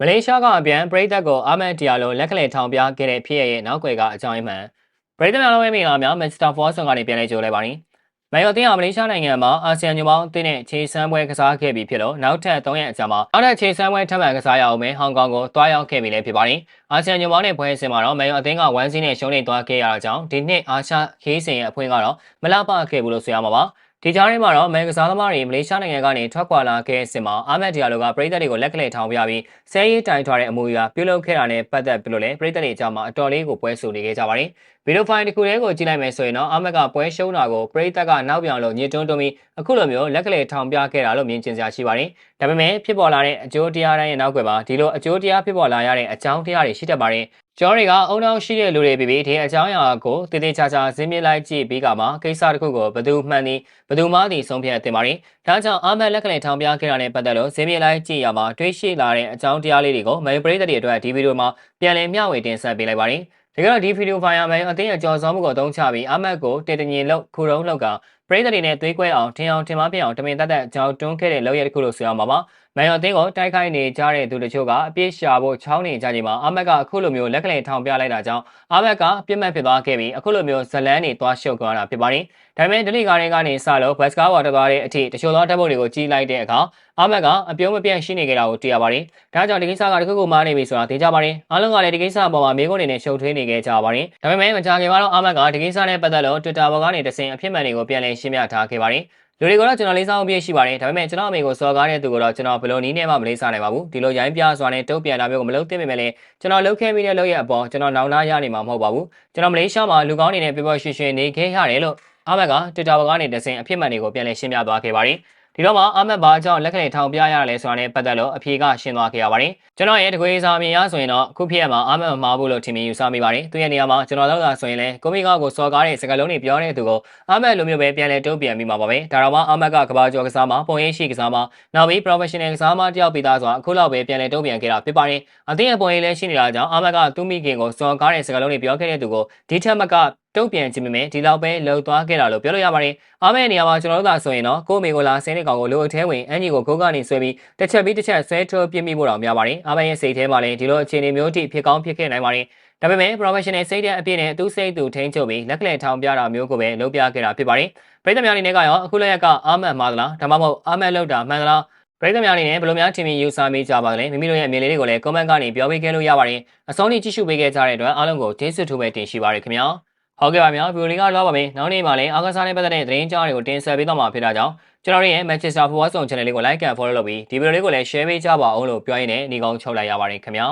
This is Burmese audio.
မလေးရှားကအပြန်ပရိသတ်ကိုအာမန်တီယာလိုလက်ကလေးထောင်ပြခဲ့တဲ့ဖြစ်ရရဲ့နောက်ွယ်ကအကြောင်းအမှန်ပရိသတ်များလုံးဝမင်္ဂလာများမစ္စတာဖော့ဆွန်ကနေပြန်လည်ကြိုလိုက်ပါရင်မယော်တင်ဟာမလေးရှားနိုင်ငံမှာအာဆီယံညွန်ပေါင်းအသင်းနဲ့ခြေစမ်းပွဲကစားခဲ့ပြီးဖြစ်လို့နောက်ထပ်3ရက်အကြာမှာနောက်ထပ်ခြေစမ်းပွဲထပ်မံကစားရအောင်မယ်ဟောင်ကောင်ကိုတွားရောက်ခဲ့ပြီလည်းဖြစ်ပါတယ်အာဆီယံညွန်ပေါင်းနဲ့ပွဲစဉ်မှာတော့မယော်အသင်းကဝမ်းစီးနဲ့ရှုံးနေသွားခဲ့ရတာကြောင့်ဒီနှစ်အာရှခေးစဉ်ရဲ့အဖွင့်ကတော့မလပခဲ့ဘူးလို့ဆိုရမှာပါ ဒီကြားထဲမှာတော့မဲကစားသမားတွေမလေးရှားနိုင်ငံကနေထွက်ခွာလာခဲ့စဉ်မှာအာမက်ဒီယာလိုကပြည်သက်တွေကိုလက်ကလေးထောင်ပြပြီးဆဲရေးတိုင်ထွားတဲ့အမူအရာပြုလုပ်ခဲ့တာနဲ့ပတ်သက်ပြီးလို့လည်းပြည်သက်တွေအကြောင်းမှာအတော်လေးကိုပွဲဆိုနေခဲ့ကြပါတယ်ဗီဒီယိုဖိုင်တစ်ခုတည်းကိုကြည့်လိုက်မယ်ဆိုရင်တော့အာမက်ကပွဲရှုံးတာကိုပြည်သက်ကနောက်ပြောင်လို့ညစ်တွန်းတွန်းပြီးအခုလိုမျိုးလက်ကလေးထောင်ပြခဲ့တာလို့မြင်ကျင်စရာရှိပါတယ်။ဒါပေမဲ့ဖြစ်ပေါ်လာတဲ့အကျိုးတရားတိုင်းရဲ့နောက်ွယ်မှာဒီလိုအကျိုးတရားဖြစ်ပေါ်လာရတဲ့အကြောင်းတရားတွေရှိတတ်ပါတယ်။ ကျော်တွေကအုံနောက်ရှိတဲ့လူတွေပြီးပြီးဒီအကြောင်းအရာကိုတည်တည်ချာချာဇင်းမြစ်လိုက်ကြည့်ပြီးကမှကိစ္စတစ်ခုကိုဘယ်သူမှန်သည်ဘယ်သူမှသည်ဆုံးဖြတ်တင်ပါတယ်။ဒါကြောင့်အာမက်လက်ကလေးထောင်ပြခဲ့တာနဲ့ပတ်သက်လို့ဇင်းမြစ်လိုက်ကြည့်ရမှာတွေးရှိလာတဲ့အကြောင်းတရားလေးတွေကိုမဲပရိသတ်တွေအတွက်ဒီဗီဒီယိုမှာပြန်လည်မျှဝေတင်ဆက်ပေးလိုက်ပါတယ်။ဒါကတော့ဒီဗီဒီယိုဖိုင်ရမယ်အသင်းအကျော်စောမှုကိုသုံးချပြီးအမတ်ကိုတေတငင်လောက်ခူတုံးလောက်ကပရိသတ်တွေနဲ့သွေးကွဲအောင်ထင်အောင်ထင်မှားပြအောင်တမင်တက်တက်ကြောင်တွန်းခဲ့တဲ့လောက်ရတစ်ခုလို့ဆိုရမှာပါမ န်ယော်အသင်းကိုတိုက်ခိုက်နေကြတဲ့သူတချို့ကအပြစ်ရှာဖို့ချောင်းနေကြချိန်မှာအမတ်ကအခုလိုမျိုးလက်ကလေးထောင်ပြလိုက်တာကြောင့်အမတ်ကအပြစ်မဲ့ဖြစ်သွားခဲ့ပြီးအခုလိုမျိုးဇလန်းနေသွားရှုပ်သွားတာဖြစ်ပါတယ်ဒါပေမဲ့ဒလီကားတွေကနေစလို့ဘတ်စကားဘော်တက်သွားတဲ့အထိတချို့သောတပ်ဖွဲ့တွေကိုကြီးလိုက်တဲ့အခါအာမတ်ကအပြုံးမပြတ်ရှိနေကြတာကိုတွေ့ရပါတယ်။ဒါကြောင့်ဒီကိစ္စကတခုခုမှားနေပြီဆိုတာသိကြပါတယ်။အားလုံးကလည်းဒီကိစ္စအပေါ်မှာမေးခွန်းတွေနဲ့ရှုပ်ထွေးနေကြကြပါတယ်။ဒါပေမဲ့မကြာခင်မှာတော့အာမတ်ကဒီကိစ္စနဲ့ပတ်သက်လို့ Twitter ပေါ်ကနေတစင်အဖြစ်မှန်တွေကိုပြန်လည်ရှင်းပြထားခဲ့ပါတယ်။ လူတွေကတော့ကျွန်တော်လေးစားအောင်ပြည့်ရှိပါတယ်ဒါပေမဲ့ကျွန်တော်အမေကိုစော်ကားတဲ့သူကတော့ကျွန်တော်ဘယ်လိုနည်းနဲ့မှမလေးစားနိုင်ပါဘူးဒီလိုရိုင်းပြစွာနဲ့တုတ်ပြန်တာမျိုးကိုမလုပ်သင့်ပေမဲ့လည်းကျွန်တော်လုပ်ခဲ့ပြီးတဲ့လုပ်ရအပေါ်ကျွန်တော်နောင်နာရနေမှာမဟုတ်ပါဘူးကျွန်တော်မလေးရှားမှာလူကောင်းနေနဲ့ပြပရွှင်ရွှင်နေခဲ့ရတယ်လို့အာမတ်က Twitter ပေါ်ကနေတစင်အဖြစ်မှန်တွေကိုပြန်လည်ရှင်းပြသွားခဲ့ပါတယ် ဒီတော့မှအာမတ်ဘာကြောင့်လက်ကနေထောင်ပြရလဲဆိုတာနဲ့ပတ်သက်လို့အဖြေကရှင်းသွားခဲ့ရပါတယ်ကျွန်တော်ရဲ့တကွေးစာမြင်ရဆိုရင်တော့ခုဖြစ်ရမှာအာမတ်မမှားဘူးလို့ထင်မြင်ယူဆမိပါတယ်သူရဲ့နေရာမှာကျွန်တော်တို့ကဆိုရင်လည်းကိုမီကာကိုစော်ကားတဲ့စကားလုံးတွေပြောတဲ့သူကိုအာမတ်လိုမျိုးပဲပြန်လဲတုံ့ပြန်ပြီးမှာပါပဲဒါတော့မှအာမတ်ကကဘာကျော်ကစားမှာပုံရိပ်ရှိကစားမှာနောက်ပြီး professional ကစားမှာတယောက်ပြီးသားဆိုတာအခုလောက်ပဲပြန်လဲတုံ့ပြန်ခဲ့တာဖြစ်ပါတယ်အသင်းရဲ့ပုံရိပ်လည်းရှိနေတာကြောင့်အာမတ်ကသူ့မိခင်ကိုစော်ကားတဲ့စကားလုံးတွေပြောခဲ့တဲ့သူကိုဒီထက်မက တုံ့ပြန်ခြင်းမမယ်ဒီလောက်ပဲလှုပ်သွားခဲ့တာလို့ပြောလို့ရပါတယ်အားမဲ့နေရာမှာကျွန်တော်တို့သာဆိုရင်တော့ကိုမေကိုလာဆင်းတဲ့ကောင်ကိုလိုအထဲဝင်အန်ကြီးကိုဂုတ်ကနေဆွဲပြီးတစ်ချက်ပြီးတစ်ချက်ဆွဲထိုးပြစ်မိဖို့တော့များပါတယ်အားမဲ့ရဲ့စိတ်ထဲမှာလည်းဒီလိုအခြေအနေမျိုးထိဖြစ်ကောင်းဖြစ်ခဲ့နိုင်ပါတယ်ဒါပေမဲ့ professional စိတ်တဲ့အပြည့်နဲ့သူ့စိတ်သူထိန်းချုပ်ပြီးလက်ကလေးထောင်ပြတာမျိုးကိုပဲလုပ်ပြခဲ့တာဖြစ်ပါတယ်ပြည်သူများအနေနဲ့ကရောအခုလည်းကအာမတ်မှားသလားဒါမှမဟုတ်အာမတ်လောက်တာမှန်သလားပရိသတ်များအနေနဲ့ဘယ်လိုများထင်မြင်ယူဆမိကြပါသလဲမိမိတို့ရဲ့အမြင်လေးတွေကိုလည်း comment ကနေပြောပေးခဲ့လို့ရပါတယ်အဆုံးထိကြည့်ရှုပေးခဲ့ကြတဲ့အတွက်အားလုံးကိုကျေးဇူးထူးပဲတင်ရှိပါရခင်ဗျာ ဟုတ်ကဲ့ပါဗျာဗီဒီယိုလေးကတော့ပါမယ်နောက်နေ့မှာလည်းအားကစားနဲ့ပတ်သက်တဲ့သတင်းကြားတွေကိုတင်ဆက်ပေးတော့မှာဖြစ်တာကြောင့်ကျွန်တော်တို့ရဲ့ Manchester Football Zone Channel လေးကို like and follow လုပ်ပြီးဒီဗီဒီယိုလေးကိုလည်း share ပေးကြပါအောင်လို့ပြောရင်းနဲ့ညီကောင်းချုပ်လိုက်ရပါတယ်ခင်ဗျာ